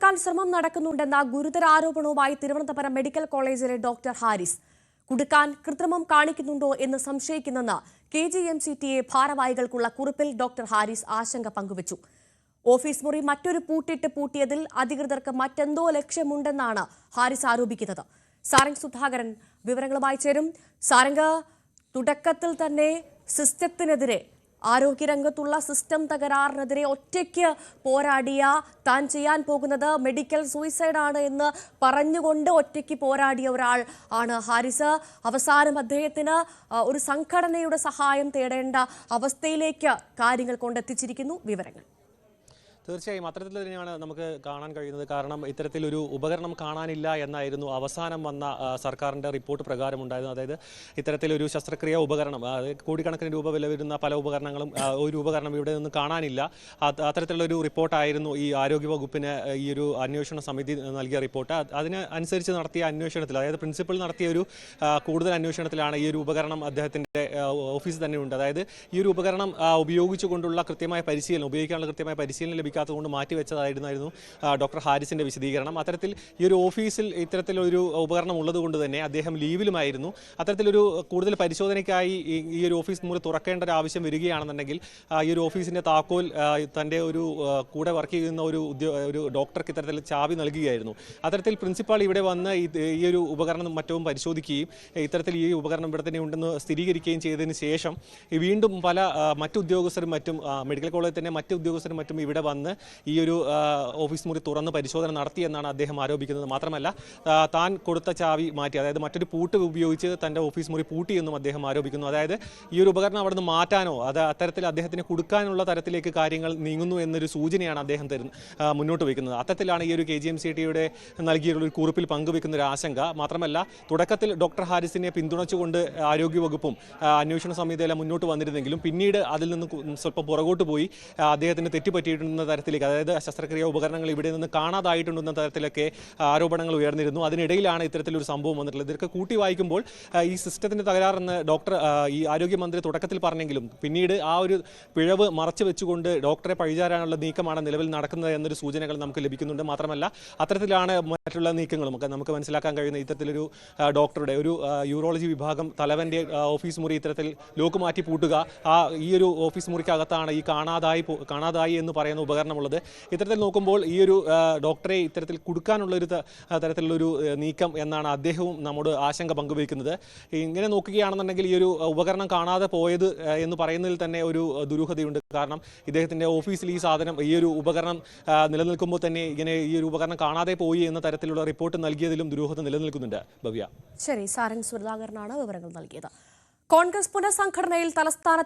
കുടുക്കാൻ ശ്രമം നടക്കുന്നുണ്ടെന്ന ഗുരുതര ആരോപണവുമായി തിരുവനന്തപുരം മെഡിക്കൽ കോളേജിലെ ഡോക്ടർ ഹാരിസ്. കുടുക്കാൻ കൃത്രിമം കാണിക്കുന്നുണ്ടോ എന്ന് സംശയിക്കുന്നെന്ന് K G M C T A ഭാരവാഹികൾക്കുള്ള കുറിപ്പിൽ ഡോക്ടർ ഹാരിസ് ആശങ്ക പങ്കുവച്ചു. ഓഫീസ് മുറി മറ്റൊരു പൂട്ടിട്ട് പൂട്ടിയതിൽ അധികൃതർക്ക് മറ്റെന്തോ ലക്ഷ്യമുണ്ടെന്നാണ് ഹാരിസ് ആരോപിക്കുന്നത്. സാരംഗ് സുധാകരൻ വിവരങ്ങളുമായി ചേരും. സാരംഗ് തുടക്കത്തിൽ തന്നെ സിസ്റ്റത്തിനെതിരെ ആരോഗ്യരംഗത്തുള്ള സിസ്റ്റം തകരാറിനെതിരെ ഒറ്റയ്ക്ക് പോരാടിയ താൻ ചെയ്യാൻ പോകുന്നത് മെഡിക്കൽ സൂയിസൈഡാണ് എന്ന് പറഞ്ഞുകൊണ്ട് ഒറ്റയ്ക്ക് പോരാടിയ ഒരാൾ ആണ് ഹാരിസ്. അവസാനം അദ്ദേഹത്തിന് ഒരു സംഘടനയുടെ സഹായം തേടേണ്ട അവസ്ഥയിലേക്ക് കാര്യങ്ങൾ കൊണ്ടെത്തിച്ചിരിക്കുന്നു. വിവരങ്ങൾ. തീർച്ചയായും അത്തരത്തിൽ തന്നെയാണ് നമുക്ക് കാണാൻ കഴിയുന്നത്. കാരണം ഇത്തരത്തിലൊരു ഉപകരണം കാണാനില്ല എന്നായിരുന്നു അവസാനം വന്ന സർക്കാരിന്റെ റിപ്പോർട്ട് പ്രകാരം ഉണ്ടായിരുന്നത്. അതായത് ഇത്തരത്തിലൊരു ശസ്ത്രക്രിയ ഉപകരണം കോടിക്കണക്കിന് രൂപ വില വരുന്ന പല ഉപകരണങ്ങളും ഒരു ഉപകരണം ഇവിടെ നിന്ന് കാണാനില്ല. അത് അത്തരത്തിലുള്ളൊരു റിപ്പോർട്ടായിരുന്നു ഈ ആരോഗ്യ വകുപ്പിന് ഈ ഒരു അന്വേഷണ സമിതി നൽകിയ റിപ്പോർട്ട്. അത് അതിന് അനുസരിച്ച് നടത്തിയ അന്വേഷണത്തിൽ അതായത് പ്രിൻസിപ്പൽ നടത്തിയ ഒരു കൂടുതൽ അന്വേഷണത്തിലാണ് ഈ ഒരു ഉപകരണം അദ്ദേഹത്തിന്റെ ഓഫീസ് തന്നെ ഉണ്ട്. അതായത് ഈ ഒരു ഉപകരണം ഉപയോഗിച്ചുകൊണ്ടുള്ള കൃത്യമായ പരിശീലനം ഉപയോഗിക്കാനുള്ള കൃത്യമായ പരിശീലനം ലഭിക്കാത്തതുകൊണ്ട് മാറ്റിവെച്ചതായിരുന്നായിരുന്നു വെച്ചതായിരുന്നായിരുന്നു ഡോക്ടർ ഹാരിസിന്റെ വിശദീകരണം. അത്തരത്തിൽ ഈ ഒരു ഓഫീസിൽ ഇത്തരത്തിലൊരു ഉപകരണം ഉള്ളതുകൊണ്ട് തന്നെ അദ്ദേഹം ലീവിലുമായിരുന്നു. അത്തരത്തിലൊരു കൂടുതൽ പരിശോധനയ്ക്കായി ഈ- ഒരു ഓഫീസ് മുറി തുറക്കേണ്ട ഒരു ആവശ്യം വരികയാണെന്നുണ്ടെങ്കിൽ ഈ ഒരു ഓഫീസിന്റെ താക്കോൽ തന്റെ ഒരു കൂടെ വർക്ക് ചെയ്യുന്ന ഒരു ഉദ്യോ ഒരു ഡോക്ടർക്ക് ഇത്തരത്തിൽ ചാവി നൽകുകയായിരുന്നു. അത്തരത്തിൽ പ്രിൻസിപ്പാൾ ഇവിടെ വന്ന് ഈ ഒരു ഉപകരണം മറ്റവും പരിശോധിക്കുകയും ഇത്തരത്തിൽ ഈ ഉപകരണം ഇവിടെ തന്നെ ഉണ്ടെന്ന് സ്ഥിരീകരിക്കുകയും ചെയ്തതിന് ശേഷം വീണ്ടും പല മറ്റു ഉദ്യോഗസ്ഥരും മറ്റും മെഡിക്കൽ കോളേജിൽ തന്നെ മറ്റു ഉദ്യോഗസ്ഥരും മറ്റും ഇവിടെ വന്ന് ഈ ഒരു ഓഫീസ് മുറി തുറന്ന് പരിശോധന നടത്തി എന്നാണ് അദ്ദേഹം ആരോപിക്കുന്നത്. മാത്രമല്ല താൻ കൊടുത്ത ചാവി മാറ്റി അതായത് മറ്റൊരു പൂട്ട് ഉപയോഗിച്ച് തന്റെ ഓഫീസ് മുറി പൂട്ടിയെന്നും അദ്ദേഹം ആരോപിക്കുന്നു. അതായത് ഈ ഒരു ഉപകരണം അവിടെ നിന്ന് മാറ്റാനോ അത് അത്തരത്തിൽ അദ്ദേഹത്തിന് കൊടുക്കാനുള്ള തരത്തിലേക്ക് കാര്യങ്ങൾ നീങ്ങുന്നു എന്നൊരു സൂചനയാണ് അദ്ദേഹം തരുന്ന മുന്നോട്ട് വയ്ക്കുന്നത്. അത്തരത്തിലാണ് ഈ ഒരു കെ ജി എം സി ടിയുടെ നൽകിയുള്ള ഒരു കുറിപ്പിൽ പങ്കുവെക്കുന്ന ഒരു ആശങ്ക. മാത്രമല്ല തുടക്കത്തിൽ ഡോക്ടർ ഹാരിസിനെ പിന്തുണച്ചുകൊണ്ട് ആരോഗ്യവകുപ്പും അന്വേഷണ സമിതിയെല്ലാം മുന്നോട്ട് വന്നിരുന്നെങ്കിലും പിന്നീട് അതിൽ നിന്ന് സ്വല്പം പുറകോട്ട് പോയി അദ്ദേഹത്തിന് തെറ്റുപറ്റിയിട്ടുണ്ടെന്ന തരത്തിലേക്ക് അതായത് ശസ്ത്രക്രിയ ഉപകരണങ്ങൾ ഇവിടെ നിന്ന് കാണാതായിട്ടുണ്ടെന്ന തരത്തിലൊക്കെ ആരോപണങ്ങൾ ഉയർന്നിരുന്നു. അതിനിടയിലാണ് ഇത്തരത്തിലൊരു സംഭവം വന്നിട്ടുള്ളത്. ഇതൊക്കെ കൂട്ടി വായിക്കുമ്പോൾ ഈ സിസ്റ്റത്തിന്റെ തകരാറെന്ന് ഡോക്ടർ ഈ ആരോഗ്യമന്ത്രി തുടക്കത്തിൽ പറഞ്ഞെങ്കിലും പിന്നീട് ആ ഒരു പിഴവ് മറച്ചു വെച്ചുകൊണ്ട് ഡോക്ടറെ പഴിചാരാനുള്ള നീക്കമാണ് നിലവിൽ നടക്കുന്നത് എന്നൊരു സൂചനകൾ നമുക്ക് ലഭിക്കുന്നുണ്ട്. മാത്രമല്ല അത്തരത്തിലാണ് മറ്റുള്ള നീക്കങ്ങളും ഒക്കെ നമുക്ക് മനസ്സിലാക്കാൻ കഴിയുന്ന ഇത്തരത്തിലൊരു ഡോക്ടറുടെ ഒരു യൂറോളജി വിഭാഗം തലവന്റെ ഓഫീസ് മുറി ഇത്തരത്തിൽ ലോക്ക് മാറ്റി പൂട്ടുക ആ ഈ ഒരു ഓഫീസ് മുറിക്കകത്താണ് ഈ കാണാതായി കാണാതായി എന്ന് പറയുന്ന ഉപകരണമുള്ളത് ഇത്തരത്തിൽ നോക്കുമ്പോൾ ഈ ഒരു ഡോക്ടറെ ഇത്തരത്തിൽ കൊടുക്കാനുള്ളൊരു തരത്തിലുള്ളൊരു നീക്കം എന്നാണ് അദ്ദേഹവും നമ്മോട് ആശങ്ക പങ്കുവയ്ക്കുന്നത്. ഇങ്ങനെ നോക്കുകയാണെന്നുണ്ടെങ്കിൽ ഈ ഒരു ഉപകരണം കാണാതെ പോയത് എന്ന് പറയുന്നതിൽ തന്നെ ഒരു ദുരൂഹതയുണ്ട്. കാരണം ഇദ്ദേഹത്തിന്റെ ഓഫീസിൽ ഈ സാധനം ഈ ഒരു ഉപകരണം നിലനിൽക്കുമ്പോൾ തന്നെ ഇങ്ങനെ ഈ ഒരു ഉപകരണം കാണാതെ പോയി എന്ന തരത്തിലുള്ള റിപ്പോർട്ട് നൽകിയതിലും ദുരൂഹത നിലനിൽക്കുന്നുണ്ട്. ഭവ്യ. ശരി സാരംഗ് സുധാകരനാണ് വിവരങ്ങൾ നൽകിയത്. കോൺഗ്രസ് പുനഃസംഘടനയിൽ തലസ്ഥാന